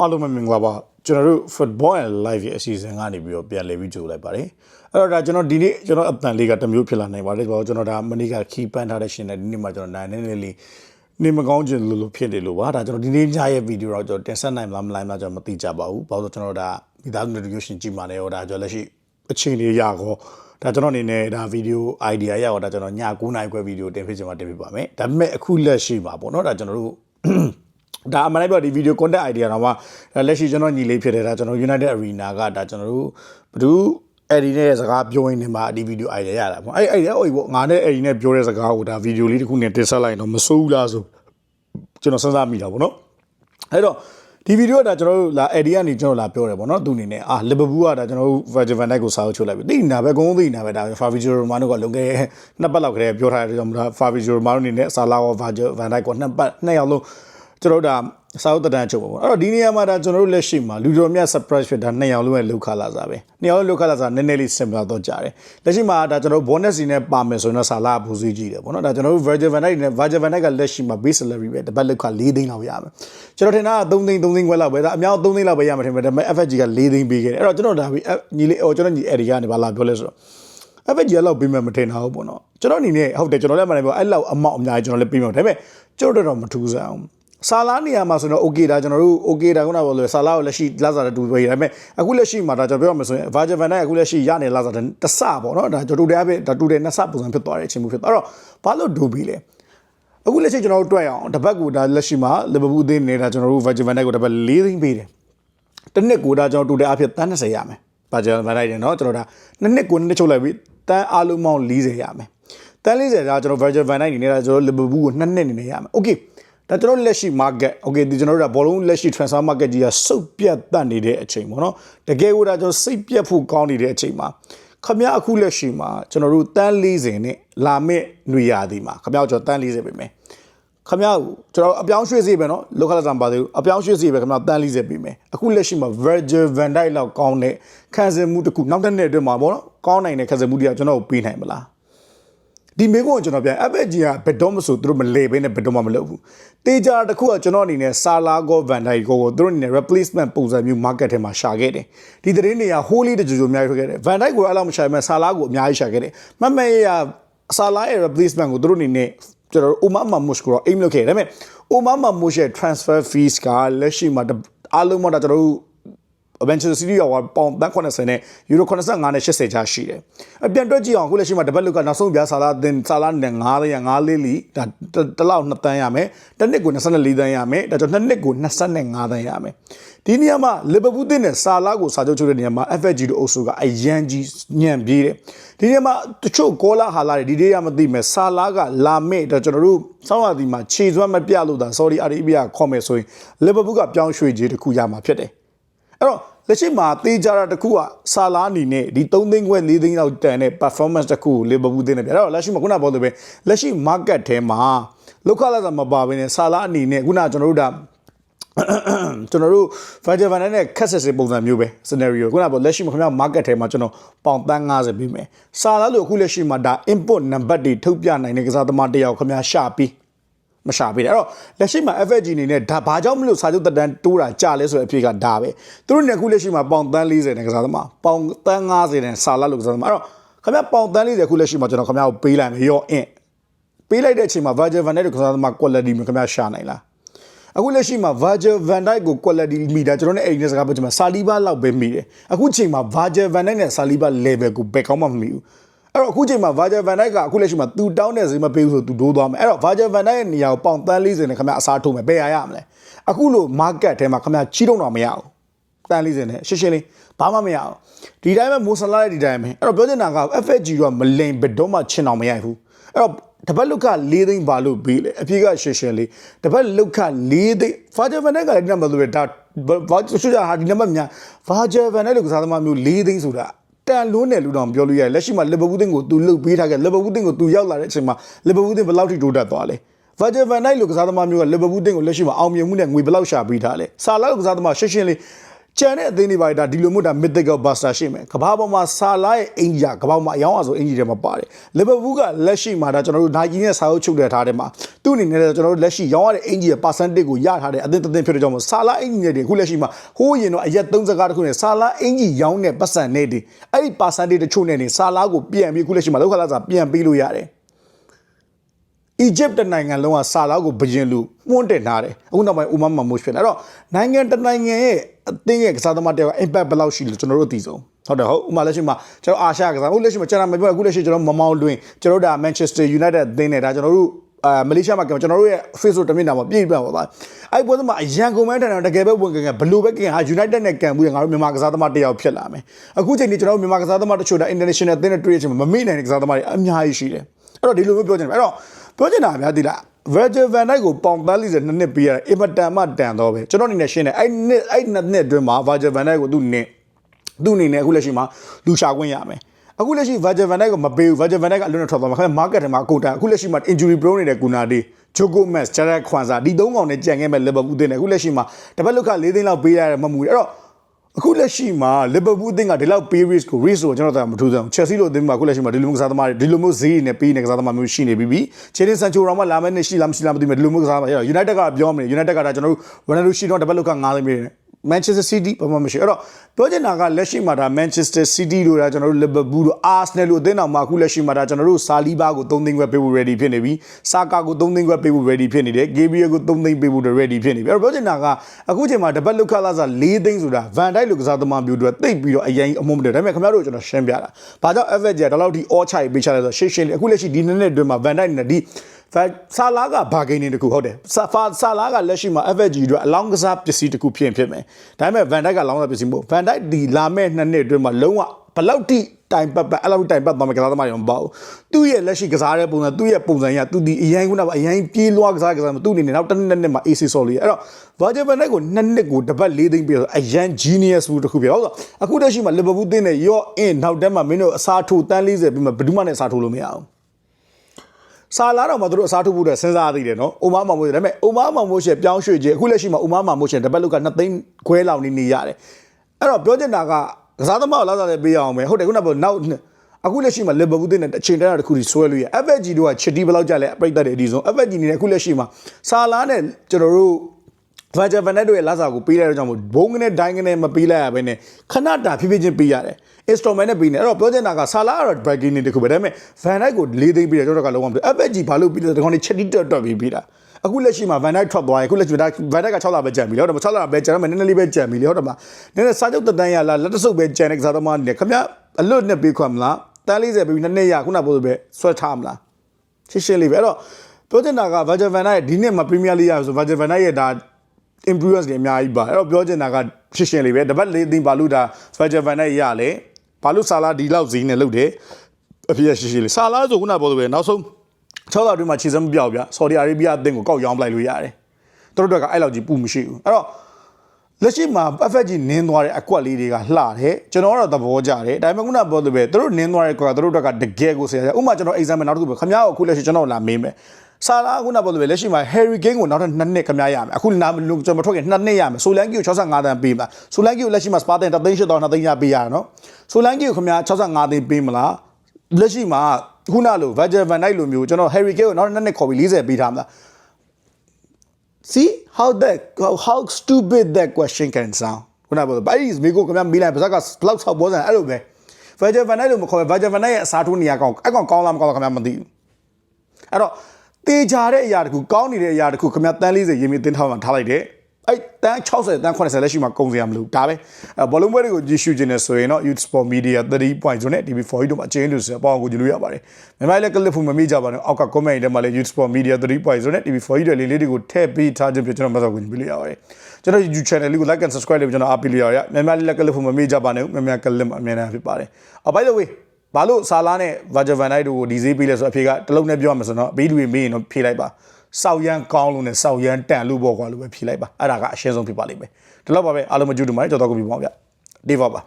အားလုံးပဲမင်္ဂလာပါကျွန်တော်တို့ football and live ရဲ့အစီအစဉ်ကနေပြီးတော့ပြန်လည်ပြီးကြိုလိုက်ပါတယ်အဲ့တော့ဒါကျွန်တော်ဒီနေ့ကျွန်တော်အတန်လေးကတစ်မျိုးဖြစ်လာနိုင်ပါတယ်ဘာလို့ကျွန်တော်ဒါမနေ့ကခီးပန်းထားတဲ့ရှင်နဲ့ဒီနေ့မှကျွန်တော်နိုင်နေနေလေးနေမကောင်းခြင်းလို့လို့ဖြစ်နေလို့ပါဒါကျွန်တော်ဒီနေ့ညရဲ့ဗီဒီယိုတော့ကျွန်တော်တင်ဆက်နိုင်မလားမနိုင်မလားကျွန်တော်မသိကြပါဘူးဘာလို့ကျွန်တော်ဒါမိသားစု notification ကြည့်မှလည်းဟောဒါကျွန်တော်လက်ရှိအချိန်လေးရကောဒါကျွန်တော်အနေနဲ့ဒါဗီဒီယို idea ရတော့ဒါကျွန်တော်ည9နာရီခွဲဗီဒီယိုတင်ပြချင်မှတင်ပြပါမယ်ဒါပေမဲ့အခုလက်ရှိပါပေါ့နော်ဒါကျွန်တော်တို့ ဒါအမှန်တိုင်းပြောဒီဗီဒီယို content idea တော့မှဒါလက်ရှိကျွန်တော်ညီလေးဖြစ်တယ်ဒါကျွန်တော် United Arena ကဒါကျွန်တော်တို့ဘယ်သူအဲ့ဒီနဲ့စကားပြောရင်းနေမှာဒီဗီဒီယို idea ရတာပေါ့အဲ့အဲ့အဲ့ဟိုပေါ့ငါနဲ့အဲ့ဒီနဲ့ပြောတဲ့စကားကိုဒါဗီဒီယိုလေးတစ်ခုနဲ့တင်ဆက်လိုက်ရင်တော့မစိုးဘူးလားဆိုကျွန်တော်စဉ်းစားမိတာပေါ့နော်အဲ့တော့ဒီဗီဒီယိုကဒါကျွန်တော်တို့လာ edit ကနေကျွန်တော်လာပြောတယ်ပေါ့နော်သူအနေနဲ့အာလီဗာပူးကဒါကျွန်တော်တို့ Virgil van Dijk ကိုစားချုပ်လိုက်ပြီတိနာပဲအကုန်သိနာပဲဒါ Fabrizio Romano ကလုံခဲ့နှစ်ပတ်လောက်ကလေးပြောထားတယ်ကျွန်တော် Fabrizio Romano အနေနဲ့ဆာလာရော Virgil van Dijk ကိုနှစ်ပတ်နှစ်ယောက်လုံး ကျွန်တော်တို့ဒါစာအုပ်တန်းချုပ်ပါပေါ့အဲ့တော့ဒီနေရာမှာဒါကျွန်တော်တို့လက်ရှိမှာလူတော်မြတ် surprise ဖြစ်တာနှစ်ယောက်လုံးရဲ့လောက်ခလာစားပဲနှစ်ယောက်လုံးလောက်ခလာစားနည်းနည်းလေး similar တော့ကြတယ်လက်ရှိမှာဒါကျွန်တော်တို့ bonus စီနဲ့ပါမယ်ဆိုရင်တော့ဆာလာဘူစီကြည့်တယ်ပေါ့နော်ဒါကျွန်တော်တို့ Virgil van Dijk နဲ့ Virgil van Dijk ကလက်ရှိမှာ base salary ပဲတပတ်လောက်ခ4သိန်းလောက်ရမယ်ကျွန်တော်ထင်တာက3သိန်း3သိန်းခွဲလောက်ပဲဒါအများ3သိန်းလောက်ပဲရမှာထင်တယ်ဒါပေမဲ့ FFG က4သိန်းပေးခဲ့တယ်အဲ့တော့ကျွန်တော်ဒါပြီးညီလေးဟိုကျွန်တော်ညီ Eddie ကနေပါလာပြောလဲဆိုတော့ FFG ကလောက်ပေးမှမထင်တာဟုတ်ပေါ့နော်ကျွန်တော်အနေနဲ့ဟုတ်တယ်ကျွန်တော်လည်းမနိုင်ပြောအဲ့လောက်အမောက်အများကြီးကျွန်တော်လည်းပေးမှဒါပေမဲ့ကျွန်တော်တော့မထူးဆန်းအောင် ဆာလာနေရာမှာဆိုတော့ okay ဒါကျွန်တော်တို့ okay ဒါခုနကပြောလို့ဆာလာကိုလက်ရှိလာစားတဲ့တူပဲဒါပေမဲ့အခုလက်ရှိမှာဒါကျွန်တော်ပြောရမယ်ဆိုရင် Virgil van Dijk အခုလက်ရှိရနေလာစားတဲ့တဆပေါ့နော်ဒါကျွန်တော်တို့တရားပဲဒါတူတယ်နှစ်ဆပုံစံဖြစ်သွားတဲ့အချိန်မျိုးဖြစ်သွားတော့ဘာလို့ဒူဘီလဲအခုလက်ရှိကျွန်တော်တို့တွေ့အောင်တပတ်ကိုဒါလက်ရှိမှာလီဗာပူးအသင်းနေတာကျွန်တော်တို့ Virgil van Dijk ကိုတပတ်၄သိန်းပေးတယ်တစ်နှစ်ကိုဒါကျွန်တော်တူတဲ့အဖြစ်တန်း20ရမယ် Virgil van Dijk တယ်နော်ကျွန်တော်ဒါနှစ်နှစ်ကိုနှစ်ချုပ်လိုက်ပြီးတန်းအားလုံးပေါင်း40ရမယ်တန်း40ဒါကျွန်တော် Virgil van Dijk နေနေတာကျွန်တော်လီဗာပူးကိုနှစ်နှစ်နေနေရမယ် okay ဒါကျွန်တော်လက်ရှိ market okay ဒီကျွန်တော်တို့ကဘောလုံးလက်ရှိ transfer market ကြီးကစုပ်ပြတ်တက်နေတဲ့အချိန်ပေါ့နော်တကယ်ကိုဒါကျွန်တော်စိတ်ပြတ်ဖို့ကောင်းနေတဲ့အချိန်မှာခမရအခုလက်ရှိမှာကျွန်တော်တို့တန်း40နဲ့လာမဲ့ຫນွေရာသီမှာခမရကျွန်တော်တန်း40ပဲမယ်ခမရကျွန်တော်အပြောင်းရွှေ့စေပဲနော်လောကလဆန်ပါသေးဘူးအပြောင်းရွှေ့စေပဲခမရတန်း40ပေးမယ်အခုလက်ရှိမှာ Virgil van Dijk လောက်ကောင်းတဲ့ခံစားမှုတစ်ခုနောက်တစ်နှစ်အတွင်းမှာပေါ့နော်ကောင်းနိုင်တဲ့ခံစားမှုတွေကကျွန်တော်ကိုပေးနိုင်မလား ဒီမေကွန်ကျွန်တော်ပြန် FHG ကဘယ်တော့မှဆိုသူတို့မလဲဘဲနဲ့ဘယ်တော့မှမလုပ်ဘူးတေချာတစ်ခုကကျွန်တော်အနေနဲ့ဆာလာကောဗန်ဒိုင်ကိုကိုသူတို့အနေနဲ့ replacement ပုံစံမျိုး market ထဲမှာရှာခဲ့တယ်ဒီသတင်းတွေက holy တကြိုကြိုအများကြီးထွက်ခဲ့တယ်ဗန်ဒိုင်ကိုအဲ့လောက်မရှာမဲ့ဆာလာကိုအများကြီးရှာခဲ့တယ်မမရဆာလာရဲ့ replacement ကိုသူတို့အနေနဲ့ကျွန်တော်အိုမာမာမုရှ်ကိုအိမ်လုပ်ခဲ့တယ်ဒါပေမဲ့အိုမာမာမုရှ်ရဲ့ transfer fees ကလက်ရှိမှာအားလုံးမှာကျွန်တော်တို့ Manchester City ကပေါင်80နဲ့ Euro 85နဲ့80ချာရှိတယ်။အပြန်တွက်ကြည့်အောင်အခုလက်ရှိမှာတပတ်လုကနောက်ဆုံးပြဆာလာတင်ဆာလာနဲ့9သိန်း5လေးလီဒါတလောက်2တန်းရမယ်။တစ်နှစ်ကို24တန်းရမယ်။ဒါကြောင့်နှစ်နှစ်ကို25တန်းရမယ်။ဒီနေရာမှာလီဗာပူးတင်နဲ့ဆာလာကိုစာချုပ်ချုပ်တဲ့နေရာမှာ FFG တို့အုပ်စုကအရန်ကြီးညံ့ပြေးတယ်။ဒီနေရာမှာတချို့ကောလာဟာလာတွေဒီဒေးရမသိမဲ့ဆာလာကလာမဲ့ဒါကျွန်တော်တို့စောင်းရသည်မှာခြေစွမ်းမပြလို့ဒါ Saudi Arabia ခေါ်မယ်ဆိုရင်လီဗာပူးကပြောင်းရွှေ့ခြင်းတစ်ခုရမှာဖြစ်တယ်။ အဲ့တော့လက်ရှိမှာတေးကြတာတခုကဆာလာအနေနဲ့ဒီ3သိန်းခွဲ4သိန်းလောက်တန်တဲ့ performance တခုကိုလီဗာပူးသင်းနေပြအဲ့တော့လက်ရှိမှာခုနပြောသလိုပဲလက်ရှိ market ထဲမှာလောက်ခလာစားမပါဘဲနဲ့ဆာလာအနေနဲ့ခုနကျွန်တော်တို့ဒါကျွန်တော်တို့ Virgil van Dijk နဲ့ခက်ဆက်စစ်ပုံစံမျိုးပဲ scenario ခုနကလက်ရှိမှာခင်ဗျာ market ထဲမှာကျွန်တော်ပေါင်တန်း90ပေးမယ်ဆာလာလို့အခုလက်ရှိမှာဒါ input number တွေထုတ်ပြနိုင်တဲ့ကစားသမားတယောက်ခင်ဗျာရှာပြီး မရှာပေးတယ်အဲ့တော့လက်ရှိမှာ FFG အနေနဲ့ဒါဘာကြောင့်မလို့စာချုပ်တက်တန်းတိုးတာကြာလဲဆိုတဲ့အဖြေကဒါပဲသူတို့နှစ်ခုလက်ရှိမှာပေါင်တန်း40နဲ့ကစားသမားပေါင်တန်း50နဲ့စာလတ်လို့ကစားသမားအဲ့တော့ခင်ဗျပေါင်တန်း40ခုလက်ရှိမှာကျွန်တော်ခင်ဗျကိုပေးလိုက်မယ်ရော့အင်ပေးလိုက်တဲ့အချိန်မှာ Virgil van Dijk ကိုကစားသမား quality မျိုးခင်ဗျရှာနိုင်လားအခုလက်ရှိမှာ Virgil van Dijk ကို quality မိတာကျွန်တော်နဲ့အဲ့ဒီနဲ့စကားပြောချင်မှာ Saliba လောက်ပဲမိတယ်အခုချိန်မှာ Virgil van Dijk နဲ့ Saliba level ကိုဘယ်ကောင်းမှမမိဘူး အဲ့တော့အခုချိန်မှာ Virgil van Dijk ကအခုလက်ရှိမှာသူတောင်းတဲ့ဈေးမပေးဘူးဆိုသူဒိုးသွားမယ်အဲ့တော့ Virgil van Dijk ရဲ့နေရာကိုပေါင်တန်း40နဲ့ခင်ဗျအစားထိုးမယ်ဘယ်ရရမလဲအခုလို့ market ထဲမှာခင်ဗျချီးတော့တော့မရဘူးတန်း40နဲ့ရှင်းရှင်းလေးဘာမှမရအောင်ဒီတိုင်းပဲမိုဆလာရဲ့ဒီတိုင်းပဲအဲ့တော့ပြောချင်တာက FFG တော့မလိန်ဘယ်တော့မှချင်အောင်မရဘူးအဲ့တော့တပတ်လုက၄သိန်းဘာလို့ပေးလဲအပြေကရှင်းရှင်းလေးတပတ်လုက၄သိန်းဖာဂျာဗန်နက်ကလည်းဒီနံပါတ်လို့ပဲဒါဘာဆိုကြဟာဒီနံပါတ်များဖာဂျာဗန်နက်လို့ကစားသမားမျိုး၄သိန်းဆိုတာ တန်လွန်းတယ်လို့တော့ပြောလို့ရတယ်လက်ရှိမှာလီဗာပူးတင်းကိုသူလှုပ်ပေးထားခဲ့လီဗာပူးတင်းကိုသူရောက်လာတဲ့အချိန်မှာလီဗာပူးတင်းဘယ်လောက်ထိတိုးတက်သွားလဲ Virgil van Dijk လို့ကစားသမားမျိုးကလီဗာပူးတင်းကိုလက်ရှိမှာအောင်မြင်မှုနဲ့ငွေဘယ်လောက်ရှာပေးထားလဲဆာလာလို့ကစားသမားရှင်းရှင်းလေး ကျန်တဲ့အသင်းတွေပါဒါဒီလိုမျိုးဒါ mythical buster ရှိမယ်ကဘာပေါ်မှာဆာလာရဲ့အင်ဂျီကကဘာပေါ်မှာအယောင်းအဆိုအင်ဂျီတွေမှာပါတယ်လီဗာပူးကလက်ရှိမှာဒါကျွန်တော်တို့ Nike နဲ့စာအုပ်ချုပ်တဲ့ထားတဲ့မှာသူ့အနေနဲ့ကျွန်တော်တို့လက်ရှိရောင်းရတဲ့အင်ဂျီရဲ့ percentage ကိုရထားတဲ့အသင်းတစ်သင်းဖြစ်တဲ့ကြောင့်မို့ဆာလာအင်ဂျီတွေအခုလက်ရှိမှာဟိုးရင်တော့အရက်30ကားတစ်ခုနဲ့ဆာလာအင်ဂျီရောင်းတဲ့ပတ်စံနဲ့ဒီအဲ့ဒီ percentage တချို့နဲ့နေဆာလာကိုပြန်ပြီးအခုလက်ရှိမှာလောက်ခလာစာပြန်ပြီးလို့ရတယ်အီဂျစ်တနိုင်ငံလုံးကဆာလာကိုဘယင်လူမှုန်းတင်ထားတယ်အခုနောက်ပိုင်းဥမာမမို့ဖြစ်တယ်အဲ့တော့နိုင်ငံတနိုင်ငံရဲ့ အသင်းရဲ့ကစားသမားတယောက် impact ဘယ်လောက်ရှိလဲကျွန်တော်တို့သိဆုံးဟုတ်တယ်ဟုတ်ဥမာလက်ရှိမှာကျွန်တော်အာရှကစားအခုလက်ရှိမှာကျွန်တော်မပြောအခုလက်ရှိကျွန်တော်မမောင်းတွင်ကျွန်တော်တို့ဒါ Manchester United အသင်းနဲ့ဒါကျွန်တော်တို့အာမလေးရှားမှာကျွန်တော်တို့ရဲ့ Facebook တမင်နာမှာပြည့်ပြတ်ပါသွားအဲ့ပွဲမှာအရန်ကုန်မဲတန်တကယ်ပဲဝင်ကန်ဘလို့ပဲကန်ဟာ United နဲ့ကန်မှုငါတို့မြန်မာကစားသမားတယောက်ဖြစ်လာမယ်အခုချိန်นี้ကျွန်တော်တို့မြန်မာကစားသမားတချို့ဒါ international အသင်းနဲ့တွေ့ရချင်မမေ့နိုင်တဲ့ကစားသမားတွေအများကြီးရှိတယ်အဲ့တော့ဒီလိုမျိုးပြောချင်တယ်အဲ့တော့ပြောချင်တာဗျာဒီလား Virgil van Dijk ကိုပေါင်သား40နှစ်နှစ်ပေးရတယ်အင်မတန်မှတန်တော့ပဲကျွန်တော်အနေနဲ့ရှင်းတယ်အဲ့နှစ်အဲ့နှစ်နှစ်အတွင်းမှာ Virgil van Dijk ကိုသူနင်းသူအနေနဲ့အခုလက်ရှိမှာလူရှာခွင့်ရမယ်အခုလက်ရှိ Virgil van Dijk ကိုမပေးဘူး Virgil van Dijk ကအလွန်နဲ့ထွက်သွားမှာခင်ဗျ market ထဲမှာအကုန်တန်အခုလက်ရှိမှာ injury prone နေတဲ့ကူနာဒီ Joko Mas Jared Kwanza ဒီသုံးကောင်နဲ့ကြံခဲ့မဲ့ Liverpool တင်တယ်အခုလက်ရှိမှာတပတ်လောက်က၄သိန်းလောက်ပေးရတယ်မမူတယ်အဲ့တော့ အခုလက်ရှိမှာ Liverpool အသင်းကဒီလောက် pay risk ကို risk ကိုကျွန်တော်တို့မထူးဆောင် Chelsea လို့အသင်းမှာအခုလက်ရှိမှာဒီလိုမျိုးကစားသမားတွေဒီလိုမျိုးဈေးနဲ့ပေးနေကစားသမားမျိုးရှိနေပြီပြီ Jadon Sancho တော့မှလာမယ့်နှစ်ရှိလားမရှိလားမသိဘူးဒီလိုမျိုးကစားသမားရ United ကပြောမနေ United ကဒါကျွန်တော်တို့ Ronaldo ရှိတော့တပတ်လောက်က9သိန်းပေးတယ် Manchester City ဘာမှမရှိအဲ့တော့ပြောချင်တာကလက်ရှိမှာဒါ Manchester City တို့ဒါကျွန်တော်တို့ Liverpool တို့ Arsenal တို့အသင်းတော်မှာအခုလက်ရှိမှာဒါကျွန်တော်တို့ Saliba ကို3သိန်းခွဲပေးဖို့ ready ဖြစ်နေပြီ Saka ကို3သိန်းခွဲပေးဖို့ ready ဖြစ်နေတယ် Gabriel ကို3သိန်းပေးဖို့ ready ဖြစ်နေပြီအဲ့တော့ပြောချင်တာကအခုချိန်မှာတပတ်လောက်ခလာစား4သိန်းဆိုတာ Van Dijk လိုကစားသမားမျိုးတွေတိတ်ပြီးတော့အရင်အမုန်းမတယ်ဒါပေမဲ့ခင်ဗျားတို့ကျွန်တော်ရှင်းပြတာဘာကြောင့် FX ကဒီလောက်ထိ all ချိုက်ပေးချလိုက်ဆိုရှင်းရှင်းလေးအခုလက်ရှိဒီနှစ်နှစ်အတွင်းမှာ Van Dijk နဲ့ဒီ ဖာဆာလာကဘာဂိမ်းနေတခုဟုတ်တယ်ဆာဖာဆာလာကလက်ရှိမှာ FG တို့အလောင်းကစားပစ္စည်းတခုဖြစ်ဖြစ်မယ်ဒါပေမဲ့ Van Dijk ကလောင်းကစားပစ္စည်းမဟုတ် Van Dijk ဒီလာမဲ့နှစ်နှစ်အတွင်းမှာလုံးဝဘလောက်တိတိုင်ပတ်ပတ်အဲ့လောက်တိုင်ပတ်သွားမယ်ကစားသမားတွေမပေါ့သူ့ရဲ့လက်ရှိကစားတဲ့ပုံစံသူ့ရဲ့ပုံစံရသူဒီအရင်ကကအရင်ပြေးလွှားကစားကစားမှာသူ့အနေနဲ့နောက်တစ်နှစ်နှစ်မှာ AC ဆော်လီအဲ့တော့ Virgil van Dijk ကိုနှစ်နှစ်ကိုတပတ်၄သိန်းပြဆိုအရန် genius ဘူးတခုပြဟုတ်ဆိုအခုတည်းရှိမှာ Liverpool တင်းနေရော့အင်းနောက်တက်မှာမင်းတို့အစားထိုးတန်း40ပြီးမှဘယ်သူမှနဲ့အစားထိုးလို့မရအောင် ဆာလာတော့မှသူတို့အစားထိုးဖို့အတွက်စဉ်းစားသေးတယ်နော်။အိုမာမာမိုးဒါပေမဲ့အိုမာမာမိုးရှေ့ပြောင်းရွှေ့ခြင်းအခုလက်ရှိမှာအိုမာမာမိုးရှေ့တပတ်လောက်က2သိန်းခွဲလောက်နေနေရတယ်။အဲ့တော့ပြောချင်တာကကစားသမားကိုလာစားတယ်ပေးရအောင်ပဲ။ဟုတ်တယ်ခုနကပြောနောက်အခုလက်ရှိမှာလီဗာပူးတင်းနဲ့အချိန်တန်းတာတစ်ခုကြီးဆွဲလို့ရ FG တို့ကချစ်တီဘယ်လောက်ကြလဲအပိတ်သက်တယ်အဒီဆုံး FG နေနဲ့အခုလက်ရှိမှာဆာလာနဲ့ကျွန်တော်တို့ Virgil van Dijk တို့ရဲ့လာစာကိုပေးလိုက်တဲ့ကြောင့်မို့ဘုံကနေဒိုင်းကနေမပေးလိုက်ရဘဲနဲ့ခဏတာဖြည်းဖြည်းချင်းပေးရတယ် instrument နဲ့ပေးနေအဲ့တော့ပြောချင်တာကဆာလာကတော့ breaking နေတခုပဲဒါပေမဲ့ Van Dijk ကို၄သိန်းပေးတယ်ကျွန်တော်ကလုံးဝမသိ FG ဘာလို့ပေးလဲတကောင်နေချက်တီတက်တက်ပြီးပေးတာအခုလက်ရှိမှာ Van Dijk ထွက်သွားရင်အခုလက်ရှိ Van Dijk က6လပဲကြံပြီလေဟုတ်တယ်မ6လပဲကြံတယ်နည်းနည်းလေးပဲကြံပြီလေဟုတ်တယ်မနည်းနည်းစာချုပ်တက်တန်းရလားလက်တဆုပ်ပဲကြံတဲ့ကစားသမားနေခမအလွတ်နဲ့ပေးခွင့်မလားတန်း40ပြီးနှစ်နှစ်ရခုနကပြောလို့ပဲဆွဲထားမလားရှင်းရှင်းလေးပဲအဲ့တော့ပြောချင်တာက Virgil van Dijk ဒီနှစ်မှာ Premier League ရဆို Virgil van Dijk ရဲ့ဒါ influence တွေအများကြီးပါအဲ့တော့ပြောချင်တာကရှင်းရှင်းလေးပဲတပတ်လေးသိဘာလို့ဒါ Virgil van Dijk ရလဲဘာလို့ဆာလာဒီလောက်ဈေးနဲ့လုပ်တယ်အဖြစ်ရှင်းရှင်းလေးဆာလာဆိုခုနပြောလို့ပဲနောက်ဆုံး6လအတွင်းမှာခြေစမ်းမပြောက်ဗျဆော်ဒီအာရေဗျအသင်းကိုကောက်ရောင်းပလိုက်လို့ရတယ်သူတို့တွေကအဲ့လောက်ကြီးပူမရှိဘူးအဲ့တော့လက်ရှိမှာ FFG နင်းသွားတဲ့အကွက်လေးတွေကလှတယ်ကျွန်တော်ကတော့သဘောကျတယ်ဒါပေမဲ့ခုနပြောလို့ပဲသူတို့နင်းသွားတဲ့ကွက်ကသူတို့တွေကတကယ်ကိုဆရာဥပမာကျွန်တော် exam နောက်တစ်ခုပဲခင်ဗျားကိုအခုလက်ရှိကျွန်တော်လာမေးမယ် ဆာလာခုနပြောလို့ပဲလက်ရှိမှာ Harry Kane ကိုနောက်ထပ်2နှစ်ခင်ဗျားရမယ်အခုနာကျွန်တော်မထွက်ခင်2နှစ်ရမယ်ဆိုလန်ကီကို65တန်းပေးမလားဆိုလန်ကီကိုလက်ရှိမှာစပါတင်3သိန်း8တောင်2သိန်းရပေးရနော်ဆိုလန်ကီကိုခင်ဗျား65သိန်းပေးမလားလက်ရှိမှာခုနလို Virgil van Dijk လိုမျိုးကျွန်တော် Harry Kane ကိုနောက်ထပ်2နှစ်ခေါ်ပြီး40ပေးထားမလား see how that how, how stupid that question can sound ခုနကပြောဘာလို့မိကိုခင်ဗျားမိလိုက်ပါစကဘလောက်ဆောက်ပေါ်စံအဲ့လိုပဲ Virgil van Dijk လို့မခေါ်ပဲ Virgil van Dijk ရဲ့အစားထိုးနေရာကောင်းအကောင်ကောင်းလားမကောင်းလားခင်ဗျားမသိဘူးအဲ့တော့ တေချာတဲ့အရာတခုကောင်းနေတဲ့အရာတခုခင်ဗျားတန်း40ရေမြေတင်းထောင်းမှထားလိုက်တယ်အဲ့တန်း60တန်း80လက်ရှိမှာကုန်စရာမလိုဒါပဲဘောလုံးပွဲတွေကိုကြည့်ရှုခြင်းနဲ့ဆိုရင်တော့ Youth Sport Media 30.0နဲ့ TV4 တို့မှာအချင်းလို့ဆိုပေါအောင်ကိုကြည့်လို့ရပါတယ်မြန်မာလည်းကလစ်ဖို့မမေ့ကြပါနဲ့အောက်က comment ထဲမှာလည်း Youth Sport Media 30.0နဲ့ TV4 တို့လေးလေးတွေကိုထည့်ပေးထားခြင်းပြကျွန်တော်မဆောက်ကိုကြည့်လို့ရပါတယ်ကျွန်တော် YouTube channel လေးကို like and subscribe လေးကျွန်တော်အားပေးလို့ရရမြန်မာလည်းကလစ်ဖို့မမေ့ကြပါနဲ့မြန်မာကလစ်အမြဲတမ်းဖြစ်ပါတယ်အော် by the way ဘာလို့ဆာလာနဲ့ Virgil van Dijk တို့ကိုဒီဈေးပေးလဲဆိုတော့အဖေကတလုံးနဲ့ပြောမှာဆိုတော့ဘေးလူတွေမေးရင်တော့ဖြေလိုက်ပါစောက်ရမ်းကောင်းလို့နဲ့စောက်ရမ်းတန်လို့ပေါ့ကွာလို့ပဲဖြေလိုက်ပါအဲ့ဒါကအရှင်းဆုံးဖြစ်ပါလိမ့်မယ်ဒီလောက်ပါပဲအားလုံးမကြည့်တူပါနဲ့ကြောက်တော့ကိုပြပါအောင်ဗျဒေးပါပါ